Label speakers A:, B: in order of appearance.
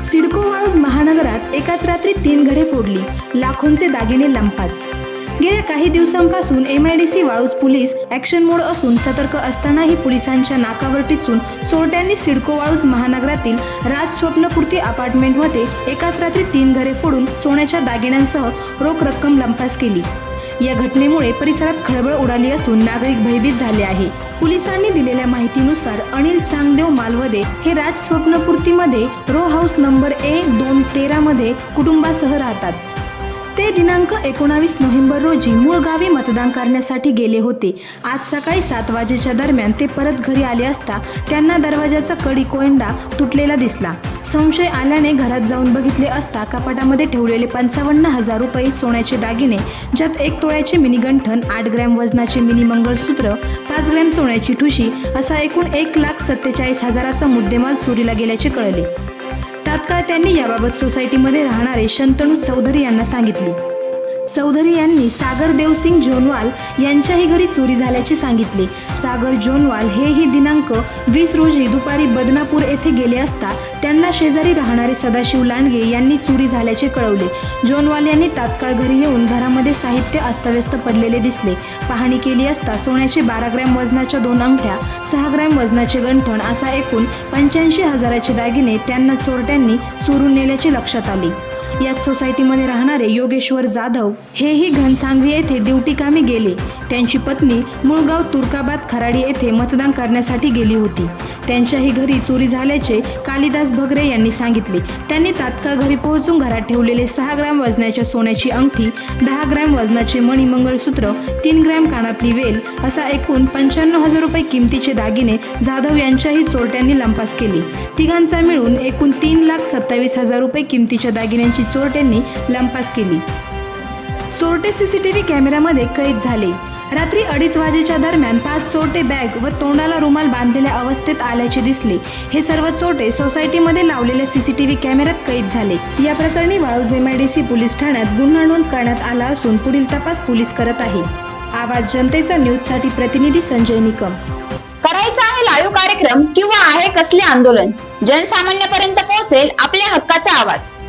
A: सिडको वाळूज महानगरात एकाच रात्री तीन घरे फोडली. लाखोंचे दागिने लंपास. गेल्या काही दिवसांपासून M I D C Waluj police action mode असून सतर्क असतानाही पोलिसांच्या नाकावर टिचून चोरट्यांनी सिडको वाळूज महानगरातील राज स्वप्नपूर्ती अपार्टमेंटमध्ये एकाच रात्री तीन घरे फोडून सोन्याच्या दागिन्यांसह रोख रक्कम लंपास केली. या घटनेमुळे परिसरात खळबळ उडाली असून नागरिक भयभीत झाले आहे. पोलिसांनी दिलेल्या माहितीनुसार अनिल चांगदेव मालवदे हे राज स्वप्नपूर्तीमध्ये रो हाऊस नंबर ए दोन तेरा मध्ये कुटुंबासह राहतात. ते दिनांक एकोणावीस नोव्हेंबर रोजी मूळ गावी मतदान करण्यासाठी गेले होते. आज सकाळी सात वाजेच्या दरम्यान ते परत घरी आले असता त्यांना दरवाजाचा कडी कोयंडा तुटलेला दिसला. संशय आल्याने घरात जाऊन बघितले असता कपाटामध्ये ठेवलेले पंचावन्न हजार रुपये सोन्याचे दागिने ज्यात एक तोळ्याचे मिनी गंठन आठ ग्रॅम वजनाचे मिनी मंगळसूत्र पाच ग्रॅम सोन्याची ठुशी असा एकूण एक लाख सत्तेचाळीस हजाराचा मुद्देमाल चोरीला गेल्याचे कळले. तात्काळ त्यांनी याबाबत सोसायटीमध्ये राहणारे शंतनू चौधरी यांना सांगितले. चौधरी यांनी सागर देवसिंग जोनवाल यांच्याही घरी चोरी झाल्याचे सांगितले. सागर जोनवाल हेही दिनांक वीस रोजी दुपारी बदनापूर येथे गेले असता त्यांना शेजारी राहणारे सदाशिव लांडगे यांनी चोरी झाल्याचे कळवले. जोनवाल यांनी तात्काळ घरी येऊन घरामध्ये साहित्य अस्तव्यस्त पडलेले दिसले. पाहणी केली असता सोन्याचे बारा ग्रॅम वजनाच्या दोन अंगठ्या सहा ग्रॅम वजनाचे गंठण असा एकूण पंच्याऐंशी हजाराचे दागिने त्यांना चोरट्यांनी चोरून नेल्याचे लक्षात आले. याच सोसायटीमध्ये राहणारे योगेश्वर जाधव हेही घनसांगवी येथे दिवटीकामी गेले. त्यांची पत्नी मुळगाव तुर्काबाद खराडी येथे मतदान करण्यासाठी गेली होती. त्यांच्याही घरी चोरी झाल्याचे कालिदास भगरे यांनी सांगितले. त्यांनी तात्काळ घरी पोहोचून घरात ठेवलेले सहा ग्रॅम वजनाच्या सोन्याची अंगठी दहा ग्रॅम वजनाचे मणी मंगळसूत्र तीन ग्रॅम कानातली वेल असा एकूण पंच्याण्णव हजार रुपये किमतीचे दागिने जाधव यांच्याही चोरट्यांनी लंपास केली. तिघांचा मिळून एकूण तीन लाख सत्तावीस हजार रुपये किमतीच्या दागिन्यांची चोरट्यांनी लंपास केली. चोरटे सीसीटीव्ही कॅमेऱ्यामध्ये कैद झाले. रात्री अडीच वाजेच्या दरम्यान पाच चोरटे बॅग व तोंडाला रुमाल बांधलेल्या अवस्थेत आल्याचे दिसले. हे सर्व चोरटे सोसायटीमध्ये लावलेल्या सीसीटीव्ही कॅमेऱ्यात कैद झाले. या प्रकरणी वाळूज एमआयडीसी पोलीस ठाण्यात गुन्हा नोंद करण्यात आला असून पुढील तपास पोलीस करत आहे. आवाज जनतेचा न्यूजसाठी प्रतिनिधी संजय निकम.
B: करायचा आहे लाईव्ह कार्यक्रम किंवा आहे कसले आंदोलन? जनसामान्यापर्यंत पोहोचेल आपल्या हक्काचा आवाज.